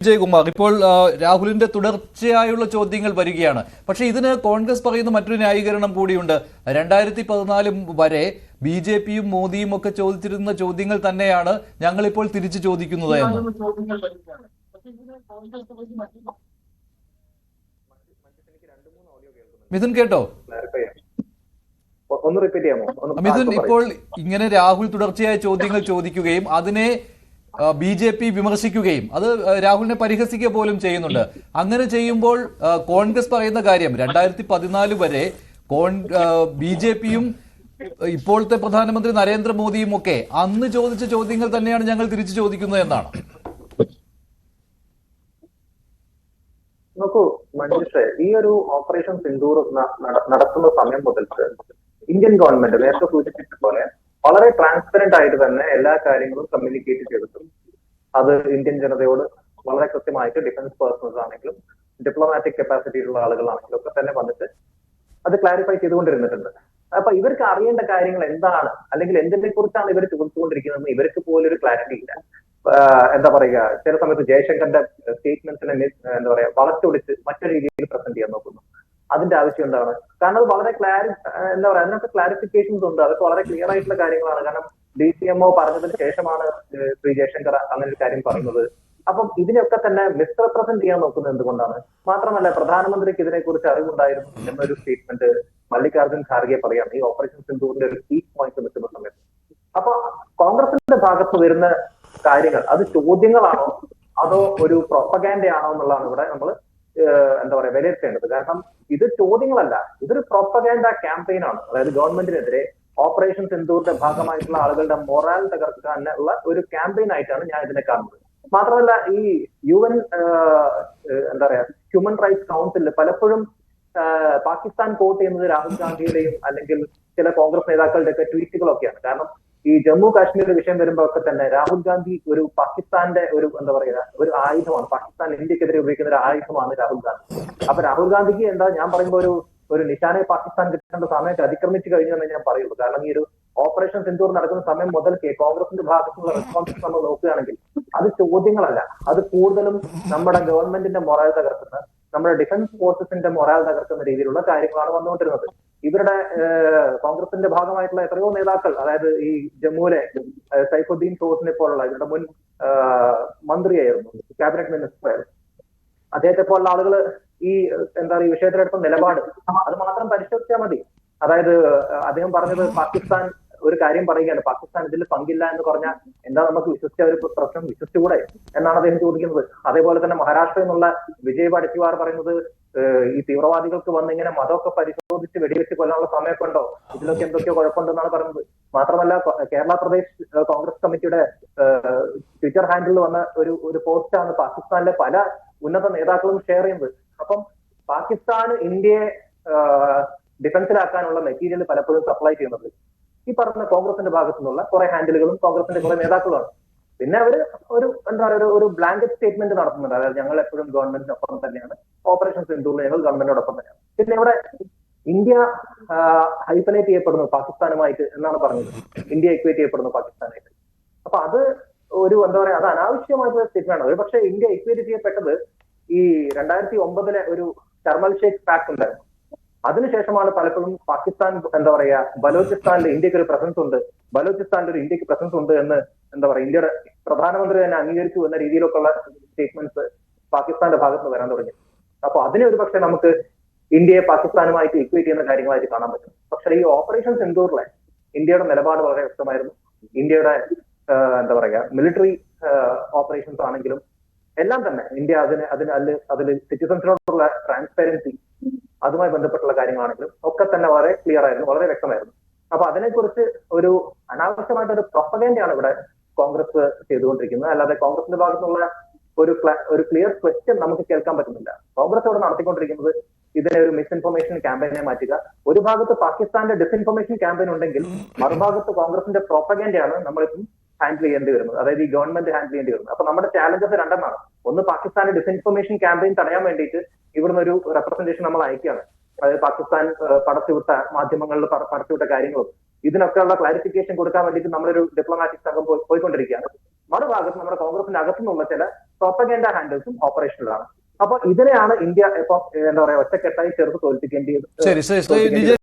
വിജയകുമാർ ഇപ്പോൾ രാഹുലിന്റെ തുടർച്ചയായുള്ള ചോദ്യങ്ങൾ വരികയാണ്. പക്ഷേ ഇതിന് കോൺഗ്രസ് പറയുന്ന മറ്റൊരു ന്യായീകരണം കൂടിയുണ്ട്. രണ്ടായിരത്തി പതിനാല് വരെ ബി ജെ പിയും മോദിയും ഒക്കെ ചോദിച്ചിരുന്ന ചോദ്യങ്ങൾ തന്നെയാണ് ഞങ്ങളിപ്പോൾ തിരിച്ചു ചോദിക്കുന്നത് എന്ന്. മിഥുൻ കേട്ടോ? മിഥുൻ ഇപ്പോൾ ഇങ്ങനെ രാഹുൽ തുടർച്ചയായ ചോദ്യങ്ങൾ ചോദിക്കുകയും അതിനെ ബി ജെ പി വിമർശിക്കുകയും അത് രാഹുലിനെ പരിഹസിക്കുക പോലും ചെയ്യുന്നുണ്ട്. അങ്ങനെ ചെയ്യുമ്പോൾ കോൺഗ്രസ് പറയുന്ന കാര്യം രണ്ടായിരത്തി പതിനാല് വരെ കോൺ ബി ജെ പിയും ഇപ്പോഴത്തെ പ്രധാനമന്ത്രി നരേന്ദ്രമോദിയും ഒക്കെ അന്ന് ചോദിച്ച ചോദ്യങ്ങൾ തന്നെയാണ് ഞങ്ങൾ തിരിച്ചു ചോദിക്കുന്നത് എന്നാണ്. നോക്കൂ മഞ്ജുഷ് ഈ ഒരു ഓപ്പറേഷൻ സിന്ദൂർ നടത്തുന്ന സമയം മുതൽ ഇന്ത്യൻ ഗവൺമെന്റ് നേരത്തെ സൂചിപ്പിച്ച പോലെ വളരെ ട്രാൻസ്പെറന്റ് ആയിട്ട് തന്നെ എല്ലാ കാര്യങ്ങളും കമ്മ്യൂണിക്കേറ്റ് ചെയ്തിട്ടും അത് ഇന്ത്യൻ ജനതയോട് വളരെ കൃത്യമായിട്ട് ഡിഫൻസ് പേഴ്സൺസ് ആണെങ്കിലും ഡിപ്ലോമാറ്റിക് കപ്പാസിറ്റി ഉള്ള ആളുകളാണെങ്കിലും ഒക്കെ തന്നെ വന്നിട്ട് അത് ക്ലാരിഫൈ ചെയ്തുകൊണ്ടിരുന്നിട്ടുണ്ട്. അപ്പൊ ഇവർക്ക് അറിയേണ്ട കാര്യങ്ങൾ എന്താണ്? അല്ലെങ്കിൽ എന്തിനെ കുറിച്ചാണ് ഇവർ ചോദിച്ചുകൊണ്ടിരിക്കുന്നതെന്ന് ഇവർക്ക് പോലും ഒരു ക്ലാരിറ്റി ഇല്ല. എന്താ പറയുക? ചില സമയത്ത് ജയശങ്കറിന്റെ സ്റ്റേറ്റ്മെന്റ്സിനെ എന്താ പറയാ വളച്ചൊടിച്ച് മറ്റൊരു രീതിയിൽ പ്രസന്റ് ചെയ്യാൻ നോക്കുന്നു. അതിന്റെ ആവശ്യം എന്താണ്? കാരണം അത് വളരെ ക്ലാരി എന്താ പറയാ അതിനൊക്കെ ക്ലാരിഫിക്കേഷൻസ് ഉണ്ട്. അതൊക്കെ വളരെ ക്ലിയർ ആയിട്ടുള്ള കാര്യങ്ങളാണ്. കാരണം ഡി സി എംഒ പറഞ്ഞതിന് ശേഷമാണ് ശ്രീ ജയശങ്കർ അങ്ങനെ കാര്യം പറയുന്നത്. അപ്പം ഇതിനൊക്കെ തന്നെ മിസ്റെപ്രസെന്റ് ചെയ്യാൻ നോക്കുന്നത് എന്തുകൊണ്ടാണ്? മാത്രമല്ല പ്രധാനമന്ത്രിക്ക് ഇതിനെക്കുറിച്ച് അറിവുണ്ടായിരുന്നു എന്നൊരു സ്റ്റേറ്റ്മെന്റ് മല്ലികാർജുൻ ഖാർഗെ പറയാണ് ഈ ഓപ്പറേഷൻ സിന്ധുവിന്റെ ഒരു പീക്ക് പോയിന്റ് നിൽക്കുന്ന സമയത്ത്. അപ്പൊ കോൺഗ്രസിന്റെ ഭാഗത്ത് വരുന്ന കാര്യങ്ങൾ അത് ചോദ്യങ്ങളാണോ? അതോ ഒരു പ്രൊപ്പഗാൻഡയാണോ എന്നുള്ളതാണ് ഇവിടെ നമ്മൾ എന്താ പറയാ വിലയിരുത്തേണ്ടത്. കാരണം ഇത് ചോദ്യങ്ങളല്ല. ഇതൊരു പ്രൊപ്പഗാൻഡ ക്യാമ്പയിൻ ആണ്. അതായത് ഗവൺമെന്റിനെതിരെ ഓപ്പറേഷൻ സിന്ധൂറിന്റെ ഭാഗമായിട്ടുള്ള ആളുകളുടെ മൊറാൽ തകർക്കാനുള്ള ഒരു ക്യാമ്പയിൻ ആയിട്ടാണ് ഞാൻ ഇതിനെ കാണുന്നത്. മാത്രമല്ല ഈ യു എൻ എന്താ പറയാ ഹ്യൂമൻ റൈറ്റ്സ് കൗൺസിലിൽ പലപ്പോഴും പാകിസ്ഥാൻ കോട്ട് ചെയ്യുന്നത് രാഹുൽ ഗാന്ധിയുടെയും അല്ലെങ്കിൽ ചില കോൺഗ്രസ് നേതാക്കളുടെ ഒക്കെ ട്വീറ്റുകളൊക്കെയാണ് കാരണം ഈ ജമ്മു കാശ്മീർ വിഷയം വരുമ്പോൾ ഒക്കെ തന്നെ രാഹുൽ ഗാന്ധി ഒരു പാകിസ്ഥാന്റെ ഒരു എന്താ പറയുക ഒരു ആയുധമാണ്. പാകിസ്ഥാൻ ഇന്ത്യക്കെതിരെ ഉപയോഗിക്കുന്ന ഒരു ആയുധമാണ് രാഹുൽ ഗാന്ധി. അപ്പൊ രാഹുൽ ഗാന്ധിക്ക് എന്താ ഞാൻ പറയുമ്പോൾ ഒരു ഒരു നിശാനെ പാകിസ്ഥാൻ കിട്ടേണ്ട സമയത്ത് അതിക്രമിച്ചു കഴിഞ്ഞു എന്ന് ഞാൻ പറയുള്ളൂ. കാരണം ഈ ഒരു ഓപ്പറേഷൻ സിന്ദൂർ നടക്കുന്ന സമയം മുതൽക്കേ കോൺഗ്രസിന്റെ ഭാഗത്തുനിന്നുള്ള റെസ്പോൺസ് നമ്മൾ നോക്കുകയാണെങ്കിൽ അത് ചോദ്യങ്ങളല്ല. അത് കൂടുതലും നമ്മുടെ ഗവൺമെന്റിന്റെ മൊറാൽ തകർക്കുന്ന നമ്മുടെ ഡിഫൻസ് ഫോഴ്സസിന്റെ മൊറാൽ തകർക്കുന്ന രീതിയിലുള്ള കാര്യങ്ങളാണ് വന്നുകൊണ്ടിരുന്നത്. ഇവരുടെ കോൺഗ്രസിന്റെ ഭാഗമായിട്ടുള്ള എത്രയോ നേതാക്കൾ അതായത് ഈ ജമ്മുവിലെ സൈഫുദ്ദീൻ സോസിനെ പോലുള്ള ഇവരുടെ മുൻ മന്ത്രിയായിരുന്നു ക്യാബിനറ്റ് മിനിസ്റ്റർ ആയിരുന്നു. അദ്ദേഹത്തെ പോലുള്ള ആളുകൾ ഈ എന്താ പറയുക വിഷയത്തിലെടുത്ത നിലപാട് അത് മാത്രം പരിശോധിച്ചാൽ മതി. അതായത് അദ്ദേഹം പറഞ്ഞത് പാകിസ്ഥാൻ ഒരു കാര്യം പറയുകയാണ്. പാകിസ്ഥാൻ ഇതിൽ പങ്കില്ല എന്ന് പറഞ്ഞാൽ എന്താ നമുക്ക് വിശ്വസിച്ച ഒരു പ്രശ്നം വിശ്വസിച്ചുകൂടെ? എന്നാണ് അദ്ദേഹം ചോദിക്കുന്നത്. അതേപോലെ തന്നെ മഹാരാഷ്ട്രയിൽ നിന്നുള്ള വിജയ് വടക്കിവാർ പറയുന്നത് ഈ തീവ്രവാദികൾക്ക് വന്ന് ഇങ്ങനെ മതമൊക്കെ പരിശോധിച്ച് വെടിവെച്ച് കൊല്ലാനുള്ള സമയമൊക്കെ ഉണ്ടോ ഇതിലൊക്കെ എന്തൊക്കെയോ കുഴപ്പമുണ്ടെന്നാണ് പറയുന്നത്. മാത്രമല്ല കേരള പ്രദേശ് കോൺഗ്രസ് കമ്മിറ്റിയുടെ ട്വിറ്റർ ഹാൻഡിൽ വന്ന ഒരു ഒരു പോസ്റ്റാണ് പാകിസ്ഥാനിലെ പല ഉന്നത നേതാക്കളും ഷെയർ ചെയ്യുന്നത്. അപ്പം പാകിസ്ഥാൻ ഇന്ത്യയെ ഡിഫൻസിലാക്കാനുള്ള മെറ്റീരിയൽ പലപ്പോഴും സപ്ലൈ ചെയ്യുന്നത് ഈ പറഞ്ഞ കോൺഗ്രസിന്റെ ഭാഗത്തു നിന്നുള്ള കുറെ ഹാൻഡിലുകളും കോൺഗ്രസിന്റെ കുറെ നേതാക്കളുമാണ്. പിന്നെ അവർ ഒരു എന്താ പറയുക ഒരു ബ്ലാങ്കറ്റ് സ്റ്റേറ്റ്മെന്റ് നടത്തുന്നുണ്ട്. അതായത് ഞങ്ങൾ എപ്പോഴും ഗവൺമെന്റിനൊപ്പം തന്നെയാണ്. ഓപ്പറേഷൻ സിന്ധൂറിൽ ഞങ്ങൾ ഗവൺമെന്റിനോടൊപ്പം തന്നെയാണ്. പിന്നെ ഇവിടെ ഇന്ത്യ ഹൈപ്പനേറ്റ് ചെയ്യപ്പെടുന്നു പാകിസ്ഥാനുമായിട്ട് എന്നാണ് പറഞ്ഞത്. ഇന്ത്യ ഇക്വേറ്റ് ചെയ്യപ്പെടുന്നു പാകിസ്ഥാനായിട്ട് അപ്പൊ അത് ഒരു എന്താ പറയാ അത് അനാവശ്യമായിട്ടുള്ള സ്റ്റേറ്റ്മെന്റ് ആണ്. പക്ഷേ ഇന്ത്യ ഇക്വേറ്റ് ചെയ്യപ്പെട്ടത് ഈ രണ്ടായിരത്തി ഒമ്പതിലെ ഒരു ചർമൽ ഷേക്ക് പാക്ക് ഉണ്ടായിരുന്നു. അതിനുശേഷമാണ് പലപ്പോഴും പാകിസ്ഥാൻ എന്താ പറയാ ബലോചിസ്ഥാനിൽ ഇന്ത്യയ്ക്ക് ഒരു പ്രസൻസ് ഉണ്ട്. ബലോചിസ്ഥാനിൽ ഒരു ഇന്ത്യയ്ക്ക് പ്രസൻസ് ഉണ്ട് എന്ന് എന്താ പറയാ ഇന്ത്യയുടെ പ്രധാനമന്ത്രി തന്നെ അംഗീകരിച്ചു എന്ന രീതിയിലൊക്കെ ഉള്ള സ്റ്റേറ്റ്മെന്റ്സ് പാകിസ്ഥാന്റെ ഭാഗത്ത് വരാൻ തുടങ്ങി. അപ്പൊ അതിനെ ഒരു പക്ഷെ നമുക്ക് ഇന്ത്യയെ പാകിസ്ഥാനുമായിട്ട് ഇക്വേറ്റ് ചെയ്യുന്ന കാര്യങ്ങളായിട്ട് കാണാൻ പറ്റും. പക്ഷേ ഈ ഓപ്പറേഷൻ സെന്തൂറിലെ ഇന്ത്യയുടെ നിലപാട് വളരെ വ്യക്തമായിരുന്നു. ഇന്ത്യയുടെ എന്താ പറയുക മിലിറ്ററി ഓപ്പറേഷൻസ് ആണെങ്കിലും എല്ലാം തന്നെ ഇന്ത്യ അതിന് അതിന് അതിൽ അതിൽ സിറ്റിസൺസിനോടുള്ള ട്രാൻസ്പെറൻസി അതുമായി ബന്ധപ്പെട്ടുള്ള കാര്യങ്ങളാണെങ്കിലും ഒക്കെ തന്നെ വളരെ ക്ലിയർ ആയിരുന്നു വളരെ വ്യക്തമായിരുന്നു. അപ്പൊ അതിനെക്കുറിച്ച് ഒരു അനാവശ്യമായിട്ട് ഒരു പ്രൊപ്പഗൻഡയാണ് ഇവിടെ കോൺഗ്രസ് ചെയ്തുകൊണ്ടിരിക്കുന്നത്. അല്ലാതെ കോൺഗ്രസിന്റെ ഭാഗത്തുനിന്നുള്ള ഒരു ഒരു ക്ലിയർ ക്വസ്റ്റ്യൻ നമുക്ക് കേൾക്കാൻ പറ്റുന്നില്ല. കോൺഗ്രസ് ഇവിടെ നടത്തിക്കൊണ്ടിരിക്കുന്നത് ഇതിനെ ഒരു മിസ്ഇൻഫർമേഷൻ ക്യാമ്പയിനെ മാറ്റുക. ഒരു ഭാഗത്ത് പാകിസ്ഥാന്റെ ഡിസ്ഇൻഫർമേഷൻ ക്യാമ്പയിൻ ഉണ്ടെങ്കിൽ മറുഭാഗത്ത് കോൺഗ്രസിന്റെ പ്രോപ്പഗൻഡയാണ് നമ്മളിപ്പം ഹാൻഡിൽ ചെയ്യേണ്ടി വരുന്നത്. അതായത് ഈ ഗവൺമെന്റ് ഹാൻഡിൽ ചെയ്യേണ്ടി വരുന്നത്. അപ്പൊ നമ്മുടെ ചാലഞ്ചസ് രണ്ടെന്നാണ് ഒന്ന് പാകിസ്ഥാന്റെ ഡിസ്ഇൻഫർമേഷൻ ക്യാമ്പയിൻ തടയാൻ വേണ്ടിയിട്ട് ഇവിടുന്ന് ഒരു റെപ്രസെന്റേഷൻ നമ്മൾ അയക്കുകയാണ്. അതായത് പാകിസ്ഥാൻ പടച്ചുവിട്ട മാധ്യമങ്ങളിൽ പട- പടച്ചുവിട്ട കാര്യങ്ങളും ഇതിനൊക്കെയുള്ള ക്ലാരിഫിക്കേഷൻ കൊടുക്കാൻ വേണ്ടിയിട്ട് നമ്മളൊരു ഡിപ്ലോമാറ്റിക് സംഘം പോയി- പോയിക്കൊണ്ടിരിക്കുകയാണ്. മറുഭാഗത്ത് നമ്മുടെ കോൺഗ്രസിന്റെ അകത്തുനിന്നുള്ള ചില പ്രൊപ്പഗൻഡ ഹാൻഡിൽസും ഓപ്പറേഷനിലാണ് അപ്പൊ ഇതിനെയാണ് ഇന്ത്യ ഇപ്പൊ എന്താ പറയാ ഒറ്റക്കെട്ടായി ചേർത്ത് തോൽപ്പിക്കേണ്ടത്